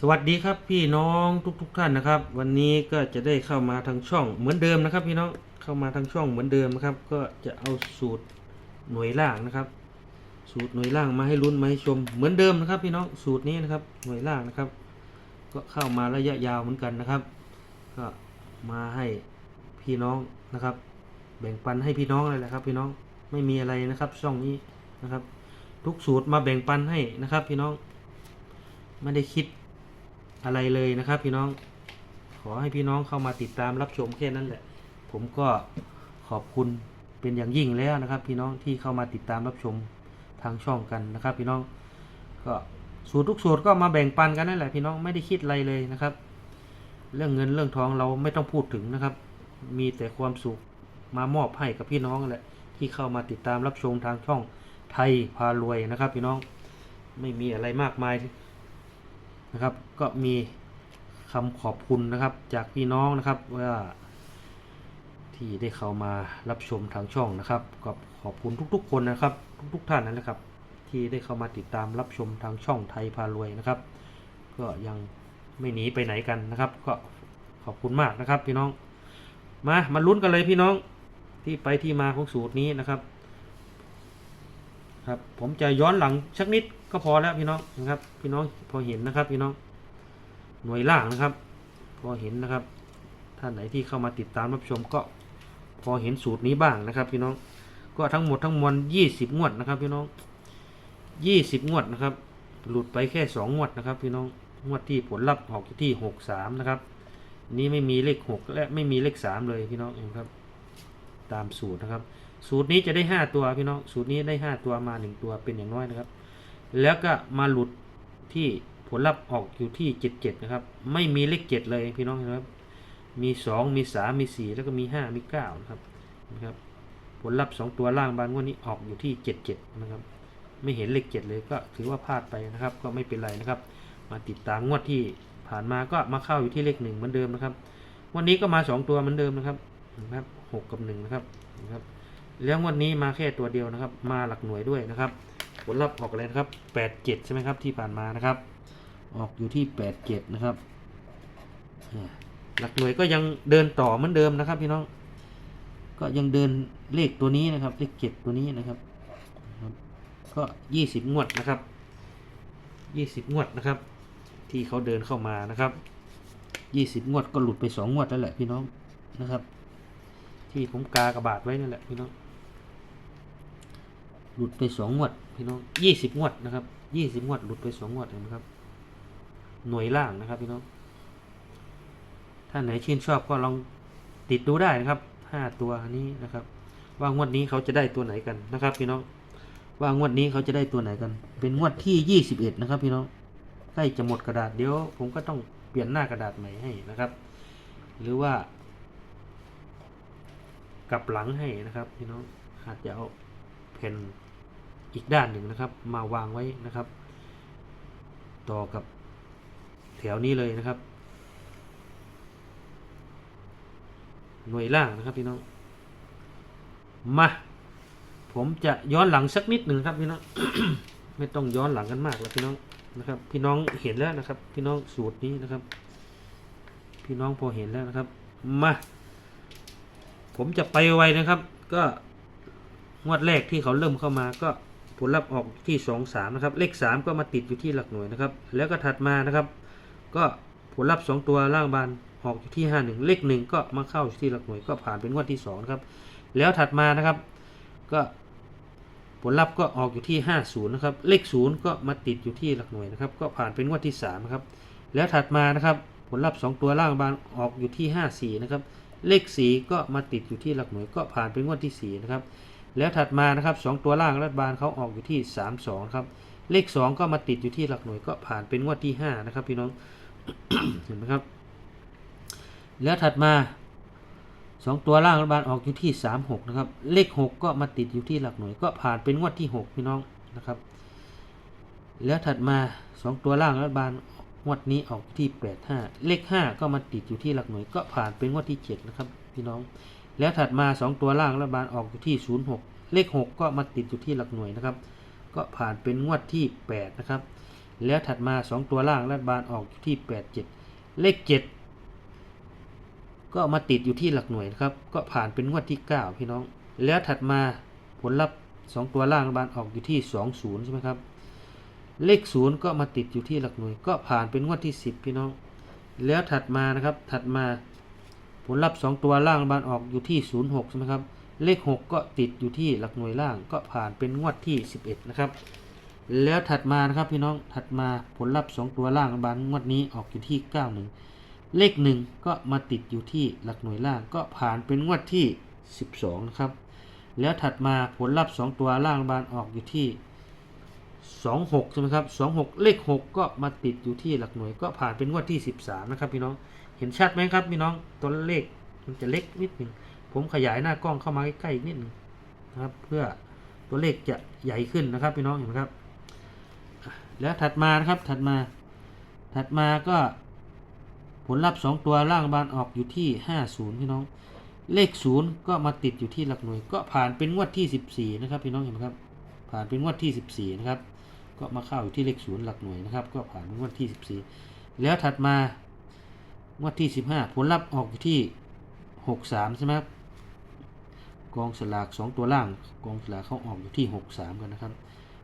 สวัสดีครับพี่น้องทุกๆทท่านนะครับ วันนี้ก็จะได้เข้ามาทางช่องเหมือนเดิมนะครับ พี่น้องเข้ามาทางช่องเหมือนเดิมนะครับ ก็จะเอาสูตรหน่วยล่างนะครับ สูตรหน่วยล่างมาให้ลุ้นมาให้ชมเหมือนเดิมนะครับ พี่น้องสูตรนี้นะครับหน่วยล่างนะครับ ก็เข้ามาระยะยาวเหมือนกันนะครับ ก็มาให้พี่น้องนะครับ แบ่งปันให้พี่น้องเลยแหละครับ พี่น้องไม่มีอะไรนะครับช่องนี้นะครับ ทุกสูตรมาแบ่งปันให้นะครับ พี่น้องไม่ได้คิด อะไรเลยนะครับ พี่น้องขอให้พี่น้องเข้ามาติดตามรับชมแค่นั้นแหละ ผมก็ขอบคุณเป็นอย่างยิ่งแล้วนะครับ พี่น้องที่เข้ามาติดตามรับชมทางช่องกันนะครับ พี่น้องก็สูตรทุกสูตรก็มาแบ่งปันกันนั่นแหละพี่น้องไม่ได้คิดอะไรเลยนะครับ เรื่องเงินเรื่องทองเราไม่ต้องพูดถึงนะครับ มีแต่ความสุขมามอบให้กับพี่น้องแหละที่เข้ามาติดตามรับชมทางช่องไทยพารวยนะครับ พี่น้องไม่มีอะไรมากมาย นะครับ ก็มีคำขอบคุณนะครับ จากพี่น้องนะครับว่าที่ได้เข้ามารับชมทางช่องนะครับก็ขอบคุณทุกๆ คนนะครับ ทุกๆท่านนั่นแหละครับ ที่ได้เข้ามาติดตามรับชมทางช่องไทยพารวยนะครับ ก็ยังไม่หนีไปไหนกันนะครับ ก็ขอบคุณมากนะครับ พี่น้องมามาลุ้นกันเลยพี่น้องที่ไปที่มาของสูตรนี้นะครับ ครับ ผมจะย้อนหลังสักนิดก็พอแล้วพี่น้องนะครับ พี่น้องพอเห็นนะครับ พี่น้อง หน่วยล่างนะครับ พอเห็นนะครับท่านไหนที่เข้ามาติดตามรับชมก็พอเห็นสูตรนี้บ้างนะครับ พี่น้องก็ทั้งหมดทั้งมวล20 งวดนะครับ พี่น้อง 20 งวดนะครับ หลุดไปแค่ 2 งวดนะครับ พี่น้องงวดที่ผลลัพธ์ออกที่ 63 นะครับ นี้ไม่มีเลข 6 และไม่มีเลข 3 เลยพี่น้องเองครับ ตามสูตรนะครับ สูตรนี้จะได้ 5 ตัวพี่น้องสูตรนี้ได้ 5 ตัวมา 1 ตัวเป็นอย่างน้อยนะครับ แล้วก็มาหลุดที่ผลลัพธ์ออกอยู่ที่ 77 นะครับ ไม่มีเลข 7 เลยพี่น้องนะครับ มี 2 มี 3 มี 4 แล้วก็มี 5 มี 9 นะครับนะครับ ผลลัพธ์ 2 ตัวล่างบางงวันนี้ออกอยู่ที่ 77 นะครับ ไม่เห็นเลข 7 เลยก็ถือว่าพลาดไปนะครับ ก็ไม่เป็นไรนะครับ มาติดตามงวดที่ผ่านมาก็มาเข้าอยู่ที่เลขหนึ่งเหมือนเดิมนะครับ วันนี้ก็มา 2 ตัวเหมือนเดิมนะครับนะครับ 6 กับ1นะครับนะครับ แล้วงวดนี้มาแค่ตัวเดียวนะครับ มาหลักหน่วยด้วยนะครับ ผลลัพธ์ออกอะไรนะครับแปดเจ็ดใช่ไหมครับที่ผ่านมานะครับ ออกอยู่ที่แปดเจ็ดนะครับหลักหน่วยก็ยังเดินต่อเหมือนเดิมนะครับพี่น้อง ก็ยังเดินเลขตัวนี้นะครับ เลขเจ็ดตัวนี้นะครับครับก็ยี่สิบงวดนะครับยี่สิบงวดนะครับ ที่เขาเดินเข้ามานะครับยี่สิบงวดก็หลุดไปสองงวดแล้วแหละพี่น้องนะครับ ที่ผมกากระบาดไว้นั่นแหละพี่น้อง หลุดไปสองงวดพี่น้องยี่สิบงวดนะครับยี่สิบงวดหลุดไปสองงวดเห็นะครับ หน่วยล่างนะครับพี่น้องถ้าไหนชื่นชอบก็ลองติดดูได้นะครับห้าตัวนี้นะครับ ว่างวดนี้เขาจะได้ตัวไหนกันนะครับ พี่น้องว่างวดนี้เขาจะได้ตัวไหนกัน เป็นงวดที่ยี่สิบเอ็ดนะครับ พี่น้องใกล้จะหมดกระดาษเดี๋ยวผมก็ต้องเปลี่ยนหน้ากระดาษใหม่ให้นะครับ หรือว่า กลับหลังให้นะครับ พี่น้องอาจจะเอาแผ่น อีกด้านหนึ่งนะครับ มาวางไว้นะครับ ต่อกับแถวนี้เลยนะครับ หน่วยล่างนะครับพี่น้องมาผมจะย้อนหลังสักนิดหนึ่งครับพี่น้องไม่ต้องย้อนหลังกันมากแล้วพี่น้องนะครับ พี่น้องเห็นแล้วนะครับ พี่น้องสูตรนี้นะครับ พี่น้องพอเห็นแล้วนะครับมาผมจะไปไวนะครับ ก็งวดแรกที่เขาเริ่มเข้ามาก็ ผลลัพธ์ออกที่สองสามนะครับ เลขสามก็มาติดอยู่ที่หลักหน่วยนะครับ แล้วก็ถัดมานะครับ ก็ผลลัพธ์สองตัวล่างบานออกอยู่ที่ห้าหนึ่งเลขหนึ่งก็มาเข้าที่หลักหน่วยก็ผ่านเป็นงวดที่สองครับ แล้วถัดมานะครับ ก็ผลลัพธ์ก็ออกอยู่ที่ห้าศูนย์นะครับ เลขศูนย์ก็มาติดอยู่ที่หลักหน่วยนะครับ ก็ผ่านเป็นงวดที่สามครับ แล้วถัดมานะครับ ผลลัพธ์สองตัวล่างบานออกอยู่ที่ห้าสี่นะครับ เลขสีก็มาติดอยู่ที่หลักหน่วยก็ผ่านเป็นงวดที่สี่นะครับ แล้วถัดมานะครับสองตัวล่างรัฐบาลเขาออกอยู่ที่สามสองครับ เลขสองก็มาติดอยู่ที่หลักหน่วยก็ผ่านเป็นงวดที่ห้านะครับ พี่น้องเห็นไหมครับ แล้วถัดมาสองตัวล่างรัฐบาลออกอยู่ที่สามหกนะครับ เลขหกก็มาติดอยู่ที่หลักหน่วยก็ผ่านเป็นงวดที่หกพี่น้องนะครับ แล้วถัดมาสองตัวล่างรัฐบาลงวดนี้ออกที่แปดห้าเลขห้าก็มาติดอยู่ที่หลักหน่วยก็ผ่านเป็นงวดที่เจ็ดนะครับ พี่น้อง แล้วถัดมา 2 ตัวล่างรัฐบาลออกอยู่ที่ 06 เลข 6 ก็มาติดอยู่ที่หลักหน่วยนะครับ ก็ผ่านเป็นงวดที่ 8 นะครับ แล้วถัดมา 2 ตัวล่างรัฐบาลออกอยู่ที่ 8 7 เลข 7 ก็มาติดอยู่ที่หลักหน่วยนะครับ ก็ผ่านเป็นงวดที่ 9 พี่น้อง แล้วถัดมาผลลัพธ์ 2 ตัวล่างรัฐบาลออกอยู่ที่ 2 0 ใช่ไหมครับ เลข 0 ก็มาติดอยู่ที่หลักหน่วย ก็ผ่านเป็นงวดที่ 10 พี่น้อง แล้วถัดมานะครับ ถัดมา ผลลัพธ์2ตัวล่างรัฐบาลออกอยู่ที่ 06 ใช่ไหมครับ เลข 6 ก็ติดอยู่ที่หลักหน่วยล่างก็ผ่านเป็นงวดที่ 11 นะครับ แล้วถัดมานะครับพี่น้องถัดมาผลลัพธ์ 2 ตัวล่างรัฐบาลงวดนี้ออกอยู่ที่ 91 เลข 1 ก็มาติดอยู่ที่หลักหน่วยล่างก็ผ่านเป็นงวดที่ 12 นะครับ แล้วถัดมาผลลัพธ์ 2 ตัวล่างรัฐบาลออกอยู่ที่ 26 ใช่ไหมครับ 26 เลข 6 ก็มาติดอยู่ที่หลักหน่วยก็ผ่านเป็นงวดที่ 13 นะครับพี่น้อง เห็นชัดไหมครับพี่น้องตัวเลขมันจะเล็กนิดหนึ่งผมขยายหน้ากล้องเข้ามาใกล้ๆอีกนิดหนึงนะครับ เพื่อตัวเลขจะใหญ่ขึ้นนะครับพี่น้องเห็นไหมครับ แล้วถัดมานะครับถัดมา ถัดมาก็ผลลัพธ์สองตัวล่างบานออกอยู่ที่ 50 พี่น้อง เลข 0 ก็มาติดอยู่ที่หลักหน่วย ก็ผ่านเป็นงวดที่ 14 นะครับพี่น้องเห็นไหมครับ ผ่านเป็นงวดที่ 14 นะครับ ก็มาเข้าอยู่ที่เลข 0 หลักหน่วยนะครับ ก็ผ่านเป็นงวดที่ 14 แล้วถัดมา งวดที่ 15 ผลลัพธ์ออกอยู่ที่ 63 ใช่ไหมครับ กองสลาก 2 ตัวล่าง กองสลากเขาออกอยู่ที่ 63 กันนะครับ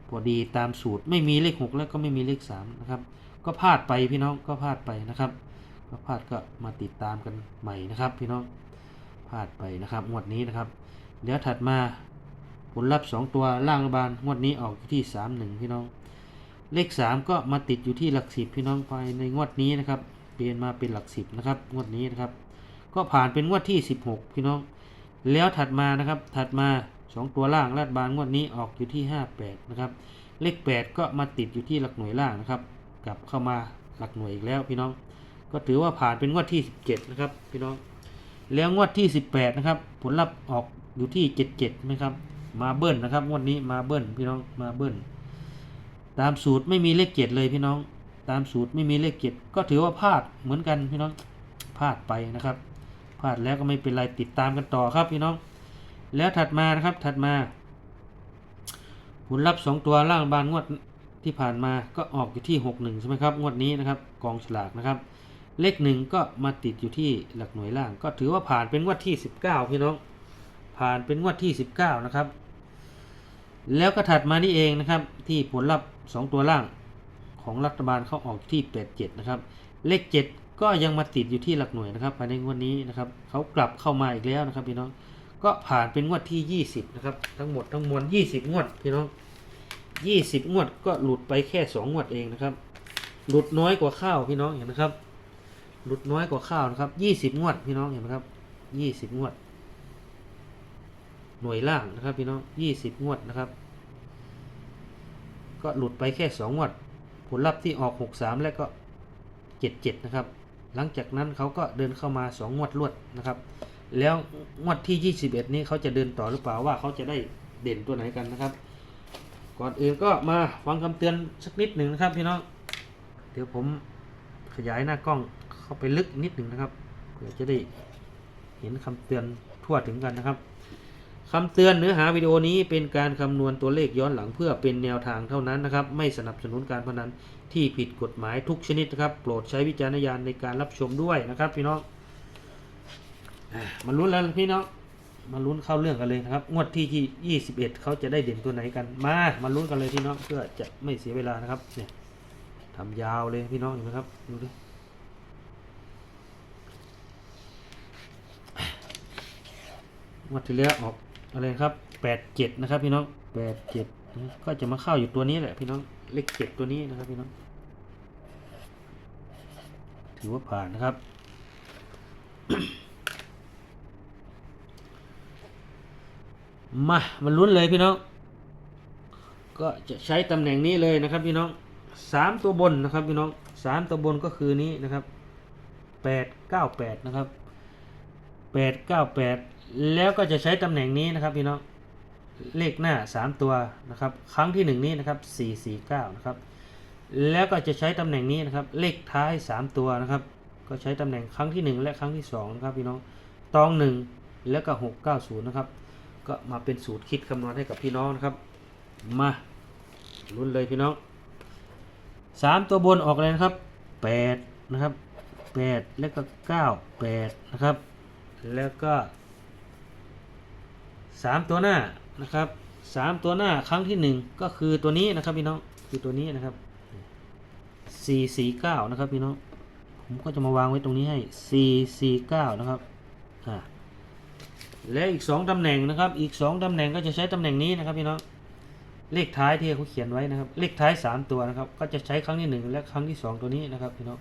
พอดีตามสูตรไม่มีเลข 6 แล้วก็ไม่มีเลข 3 นะครับ ก็พลาดไปพี่น้องก็พลาดไปนะครับ ก็พลาดก็มาติดตามกันใหม่นะครับ พี่น้องพลาดไปนะครับงวดนี้นะครับ เดี๋ยวถัดมาผลลัพธ์ 2 ตัวล่างบาลงวดนี้ออกอยู่ที่ 31 พี่น้อง เลข 3 ก็มาติดอยู่ที่หลักสิบพี่น้องไปในงวดนี้นะครับ เปลี่ยนมาเป็นหลักสิบนะครับงวดนี้นะครับ ก็ผ่านเป็นงวดที่ 16 พี่น้อง แล้วถัดมานะครับถัดมา 2 ตัวล่างรัฐบาลงวดนี้ออกอยู่ที่ 58 นะครับ เลข 8 ก็มาติดอยู่ที่หลักหน่วยล่างนะครับ กลับเข้ามาหลักหน่วยอีกแล้วพี่น้อง ก็ถือว่าผ่านเป็นงวดที่ 17 นะครับพี่น้อง แล้วงวดที่ 18 นะครับ ผลลัพธ์ออกอยู่ที่ 77นะครับ มาเบิ้ลนะครับงวดนี้มาเบิ้ลพี่น้องมาเบิ้ลตามสูตรไม่มีเลขเจ็ดเลยพี่น้อง ตามสูตรไม่มีเลขเจ็ดก็ถือว่าพลาดเหมือนกันพี่น้องพลาดไปนะครับพลาดแล้วก็ไม่เป็นไรติดตามกันต่อครับพี่น้อง แล้วถัดมานะครับถัดมาผลลัพธ์สองตัวล่างบานงวดที่ผ่านมาก็ออกอยู่ที่หกหนึ่งใช่ไหมครับ งวดนี้นะครับกองฉลากนะครับ เลขหนึ่งก็มาติดอยู่ที่หลักหน่วยล่าง ก็ถือว่าผ่านเป็นงวดที่สิบเก้าพี่น้อง ผ่านเป็นงวดที่สิบเก้านะครับ แล้วก็ถัดมานี่เองนะครับที่ผลลัพธ์สองตัวล่าง ของรัฐบาลเขาออกที่ 87 นะครับ เลข 7 ก็ยังมาติดอยู่ที่หลักหน่วยนะครับภายในงวดนี้นะครับเขากลับเข้ามาอีกแล้วนะครับพี่น้องก็ผ่านเป็นงวดที่ 20 นะครับ ทั้งหมดทั้งมวล 20 งวดพี่น้อง 20 งวดก็หลุดไปแค่ 2 งวดเองนะครับ หลุดน้อยกว่าข้าวพี่น้องเห็นนะครับ หลุดน้อยกว่าข้าวนะครับ 20 งวดพี่น้องเห็นไหมครับ 20 งวด หน่วยล่างนะครับพี่น้อง 20 งวดนะครับ ก็หลุดไปแค่ 2 งวด ผลลัพธ์ที่ออก 63 แล้วก็ 77 นะครับ หลังจากนั้นเขาก็เดินเข้ามา 2 งวดรวดนะครับ แล้วงวดที่ 21 นี้เขาจะเดินต่อหรือเปล่าว่าเขาจะได้เด่นตัวไหนกันนะครับ ก่อนอื่นก็มาฟังคำเตือนสักนิดหนึ่งนะครับพี่น้อง เดี๋ยวผมขยายหน้ากล้องเข้าไปลึกนิดหนึ่งนะครับ เพื่อจะได้เห็นคำเตือนทั่วถึงกันนะครับ คำเตือนเนื้อหาวิดีโอนี้เป็นการคำนวณตัวเลขย้อนหลังเพื่อเป็นแนวทางเท่านั้นนะครับ ไม่สนับสนุนการพนันที่ผิดกฎหมายทุกชนิดนะครับ โปรดใช้วิจารณญาณในการรับชมด้วยนะครับ พี่น้องมาลุ้นแล้วพี่น้องมาลุ้นเข้าเรื่องกันเลยนะครับ งวดที่ 21 เขาจะได้เด่นตัวไหนกัน มา มาลุ้นกันเลยพี่น้องเพื่อจะไม่เสียเวลานะครับ เนี่ยทำยาวเลยพี่น้องเห็นไหมครับดูดิงวดที่แล้วออก อะไรครับแปดเจ็ดนะครับพี่น้องแปดเจ็ดก็จะมาเข้าอยู่ตัวนี้แหละพี่น้องเลขเจ็ดตัวนี้นะครับพี่น้องถือว่าผ่านนะครับ มามันลุ้นเลยพี่น้อง ก็จะใช้ตำแหน่งนี้เลยนะครับพี่น้องสามตัวบนนะครับพี่น้องสามตัวบนก็คือนี้นะครับแปดเก้าแปดนะครับแปดเก้าแปด แล้วก็จะใช้ตำแหน่งนี้นะครับพี่น้องเลขหน้าสามตัวนะครับครั้งที่หนึ่งนี้นะครับสี่สี่เก้านะครับแล้วก็จะใช้ตำแหน่งนี้นะครับเลขท้ายสามตัวนะครับก็ใช้ตำแหน่งครั้งที่หนึ่งและครั้งที่สองนะครับพี่น้องตองหนึ่งแล้วก็หกเก้าศูนย์นะครับก็มาเป็นสูตรคิดคำนวณให้กับพี่น้องนะครับมาลุ้นเลยพี่น้องสามตัวบนออกเลยนะครับแปดนะครับแปดแล้วก็เก้าแปดนะครับแล้วก็ สามตัวหน้านะครับสามตัวหน้าครั้งที่หนึ่งก็คือตัวนี้นะครับพี่น้องคือตัวนี้นะครับสี่สี่เก้านะครับพี่น้องผมก็จะมาวางไว้ตรงนี้ให้สี่สี่เก้านะครับอ่าและอีกสองตำแหน่งนะครับ อีกสองตำแหน่งก็จะใช้ตำแหน่งนี้นะครับพี่น้องเลขท้ายที่เขาเขียนไว้นะครับ เลขท้ายสามตัวนะครับ ก็จะใช้ครั้งที่หนึ่งและครั้งที่สองตัวนี้นะครับพี่น้อง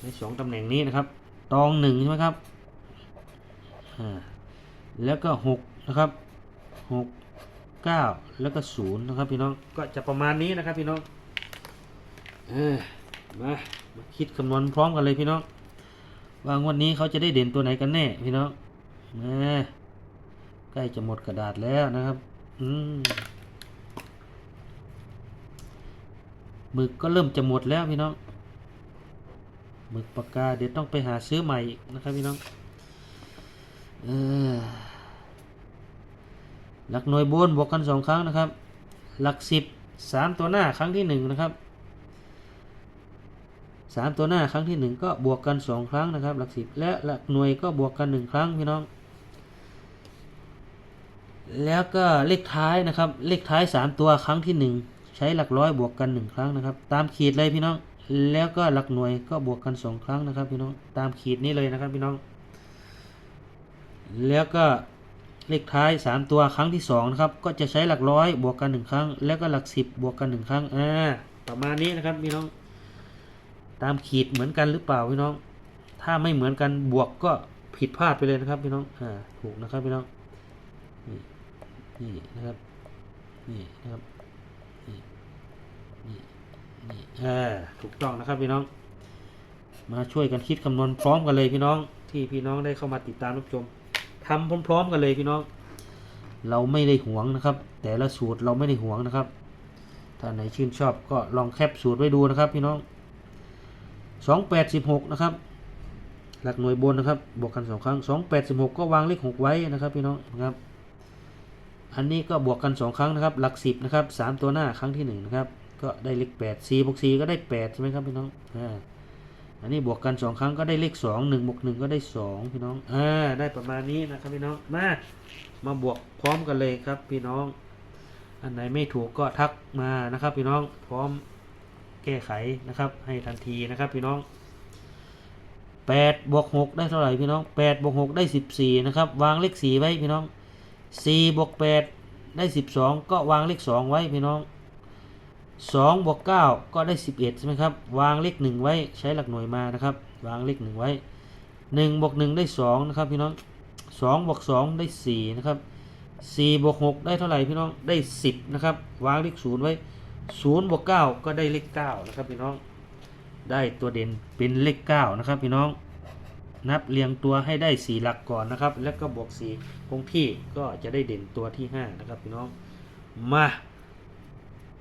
ในสองตำแหน่งนี้นะครับ ตองหนึ่งใช่ไหมครับอ่าแล้วก็หก นะครับหกเก้าแล้วก็ศูนย์นะครับพี่น้องก็จะประมาณนี้นะครับพี่น้องเออมามาคิดคำนวณพร้อมกันเลยพี่น้องว่างวดนี้เขาจะได้เด่นตัวไหนกันแน่พี่น้องนะใกล้จะหมดกระดาษแล้วนะครับ อืมหมึกก็เริ่มจะหมดแล้วพี่น้องหมึกปากกาเดี๋ยวต้องไปหาซื้อใหม่อีกนะครับพี่น้อง เออ หลักหน่วยบนบวกกันสองครั้งนะครับ หลักสิบสามตัวหน้าครั้งที่หนึ่งนะครับสามตัวหน้าครั้งที่หนึ่งก็บวกกันสองครั้งนะครับ หลักสิบและหลักหน่วยก็บวกกันหนึ่งครั้งพี่น้อง แล้วก็เลขท้ายนะครับ เลขท้ายสามตัวครั้งที่หนึ่งใช้หลักร้อยบวกกันหนึ่งครั้งนะครับ ตามขีดเลยพี่น้อง แล้วก็หลักหน่วยก็บวกกันสองครั้งนะครับพี่น้อง ตามขีดนี้เลยนะครับพี่น้อง แล้วก็ เลขท้ายสามตัวครั้งที่สองนะครับก็จะใช้หลักร้อยบวกกันหนึ่งครั้ง แล้วก็หลักสิบบวกกันหนึ่งครั้งอ่าประมาณนี้นะครับพี่น้อง ตามขีดเหมือนกันหรือเปล่าพี่น้อง ถ้าไม่เหมือนกันบวกก็ผิดพลาดไปเลยนะครับพี่น้องอ่าถูกนะครับพี่น้องนี่นี่นะครับนี่นะครับนี่นี่นี่อ่าถูกต้องนะครับพี่น้อง มาช่วยกันคิดคำนวณพร้อมกันเลยพี่น้องที่พี่น้องได้เข้ามาติดตามรับชม ทำพร้อม ๆ กันเลยพี่น้อง เราไม่ได้หวงนะครับ แต่ละสูตรเราไม่ได้หวงนะครับ ถ้าไหนชื่นชอบก็ลองแคปสูตรไว้ดูนะครับพี่น้องสองแปดสิบหกนะครับ หลักหน่วยบนนะครับ บวกกันสองครั้งสองแปดสิบหกก็วางเลขหกไว้นะครับพี่น้องนะครับ อันนี้ก็บวกกันสองครั้งนะครับ หลักสิบนะครับสามตัวหน้าครั้งที่หนึ่งนะครับ ก็ได้เลขแปดสี่บวกสี่ก็ได้แปดใช่ไหมครับพี่น้องอ่า อันนี้บวกกันสองครั้งก็ได้เลขสองหนึ่งบวกหนึ่งก็ได้สองพี่น้องอ่าได้ประมาณนี้นะครับพี่น้องมามาบวกพร้อมกันเลยครับพี่น้อง อันไหนไม่ถูกก็ทักมานะครับ พี่น้องพร้อมแก้ไขนะครับ ให้ทันทีนะครับพี่น้องแปดบวกหกได้เท่าไหร่พี่น้องแปดบวกหกได้สิบสี่นะครับวางเลขสี่ไว้พี่น้องสี่บวกแปดได้สิบสองก็วางเลขสองไว้พี่น้อง สองบวกเก้าก็ได้สิบเอ็ดใช่ไหมครับ วางเลขหนึ่งไว้ใช้หลักหน่วยมานะครับ วางเลขหนึ่งไว้หนึ่งบวกหนึ่งได้สองนะครับพี่น้องสองบวกสองได้สี่นะครับสี่บวกหกได้เท่าไหร่พี่น้องได้สิบนะครับ วางเลขศูนย์ไว้ศูนย์บวกเก้าก็ได้เลขเก้านะครับพี่น้อง ได้ตัวเด่นเป็นเลขเก้านะครับพี่น้อง นับเรียงตัวให้ได้สี่หลักก่อนนะครับ แล้วก็บวกสี่คงที่ก็จะได้เด่นตัวที่ห้านะครับพี่น้อง มา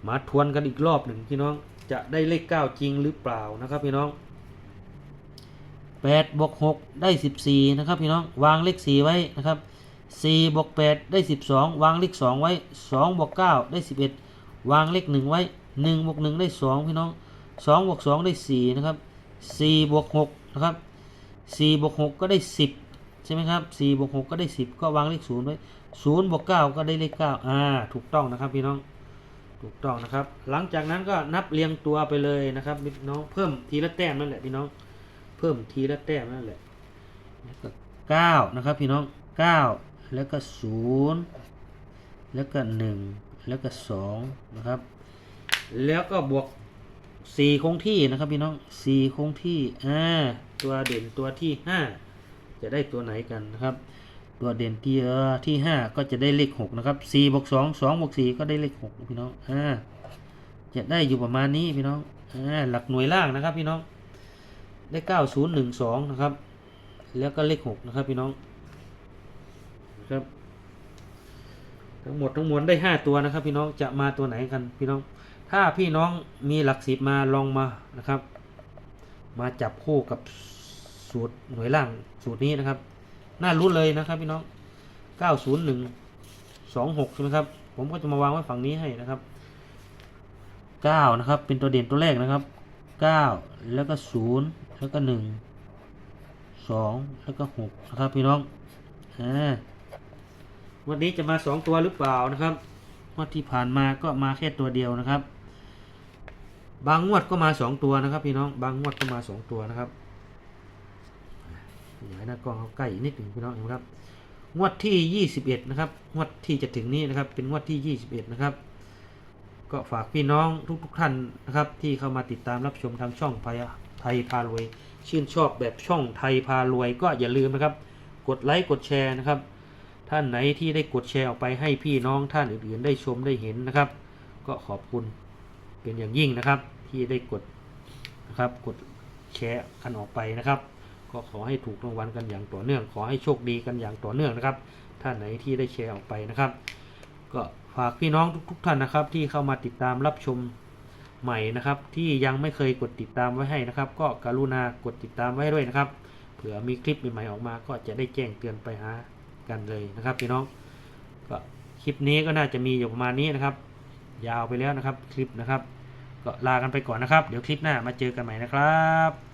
มาทวนกันอีกรอบหนึ่งพี่น้องจะได้เลขเก้าจริงหรือเปล่านะครับพี่น้องแปดบวกหกได้สิบสี่นะครับพี่น้องวางเลขสี่ไว้นะครับสี่บวกแปดได้สิบสองวางเลขสองไว้สองบวกเก้าได้สิบเอ็ดวางเลขหนึ่งไว้หนึ่งบวกหนึ่งได้สองพี่น้องสองบวกสองได้สี่นะครับสี่บวกหกนะครับสี่บวกหกก็ได้สิบใช่ไหมครับสี่บวกหกก็ได้สิบก็วางเลขศูนย์ไว้ศูนย์บวกเก้าก็ได้เลขเก้าอ่าถูกต้องนะครับพี่น้อง ถูกต้องนะครับ หลังจากนั้นก็นับเรียงตัวไปเลยนะครับพี่น้องเพิ่มทีละแต้มนั่นแหละพี่น้อง เพิ่มทีละแต้มนั่นแหละแล้วก็เก้านะครับพี่น้องเก้าแล้วก็ศูนย์แล้วก็หนึ่งแล้วก็สองนะครับ แล้วก็บวกสี่คงที่นะครับพี่น้องสี่คงที่อ่าตัวเด่นตัวที่ห้าจะได้ตัวไหนกันนะครับ ตัวเด่นที่เออที่ห้าก็จะได้เลขหกนะครับสี่บวกสองสองบวกสี่ก็ได้เลขหกพี่น้องอ่าจะได้อยู่ประมาณนี้พี่น้องอ่าหลักหน่วยล่างนะครับพี่น้องได้เก้าศูนย์หนึ่งสองนะครับแล้วก็เลขหกนะครับพี่น้องครับทั้งหมดทั้งมวลได้ห้าตัวนะครับ พี่น้องจะมาตัวไหนกันพี่น้อง ถ้าพี่น้องมีหลักสิบมาลองมานะครับ มาจับคู่กับสูตรหน่วยล่างสูตรนี้นะครับ น่ารู้เลยนะครับพี่น้อง 901 26 ใช่ไหมครับ ผมก็จะมาวางไว้ฝั่งนี้ให้นะครับเก้านะครับ เป็นตัวเด่นตัวแรกนะครับเก้าแล้วก็ศูนย์แล้วก็หนึ่งสองแล้วก็หกนะครับพี่น้องอ่าวันนี้จะมาสองตัวหรือเปล่านะครับงวดที่ผ่านมาก็มาแค่ตัวเดียวนะครับ บางงวดก็มาสองตัวนะครับ พี่น้อง บางงวดก็มาสองตัวนะครับ ขยายหน้ากล้องเขาใกล้นิดหนึ่งพี่น้องนไหมครับ งวดที่ 21 นะครับ งวดที่จะถึงนี้นะครับ เป็นงวดที่ 21 นะครับ ก็ฝากพี่น้องทุกๆทท่านนะครับ ที่เข้ามาติดตามรับชมทางช่องพายไทยพารวย ชื่นชอบแบบช่องไทยพารวย ก็อย่าลืมนะครับ กดไลค์กดแชร์นะครับ ท่านไหนที่ได้กดแชร์ออกไปให้พี่น้องท่านอื่นๆ ได้ชมได้เห็นนะครับ ก็ขอบคุณเป็นอย่างยิ่งนะครับที่ได้กดนะครับกดแชร์กันออกไปนะครับ ก็ขอให้ถูกรางวัลกันอย่างต่อเนื่อง ขอให้โชคดีกันอย่างต่อเนื่องนะครับ ท่านไหนที่ได้แชร์ออกไปนะครับ ก็ฝากพี่น้องทุกๆท่านนะครับ ที่เข้ามาติดตามรับชมใหม่นะครับ ที่ยังไม่เคยกดติดตามไว้ให้นะครับ ก็กรุณากดติดตามไว้ด้วยนะครับ เผื่อมีคลิปใหม่ๆออกมา ก็จะได้แจ้งเตือนไปหากันเลยนะครับ พี่น้องก็คลิปนี้ก็น่าจะมีอยู่ประมาณนี้นะครับ ยาวไปแล้วนะครับคลิปนะครับ ก็ลากันไปก่อนนะครับ เดี๋ยวคลิปหน้ามาเจอกันใหม่นะครับ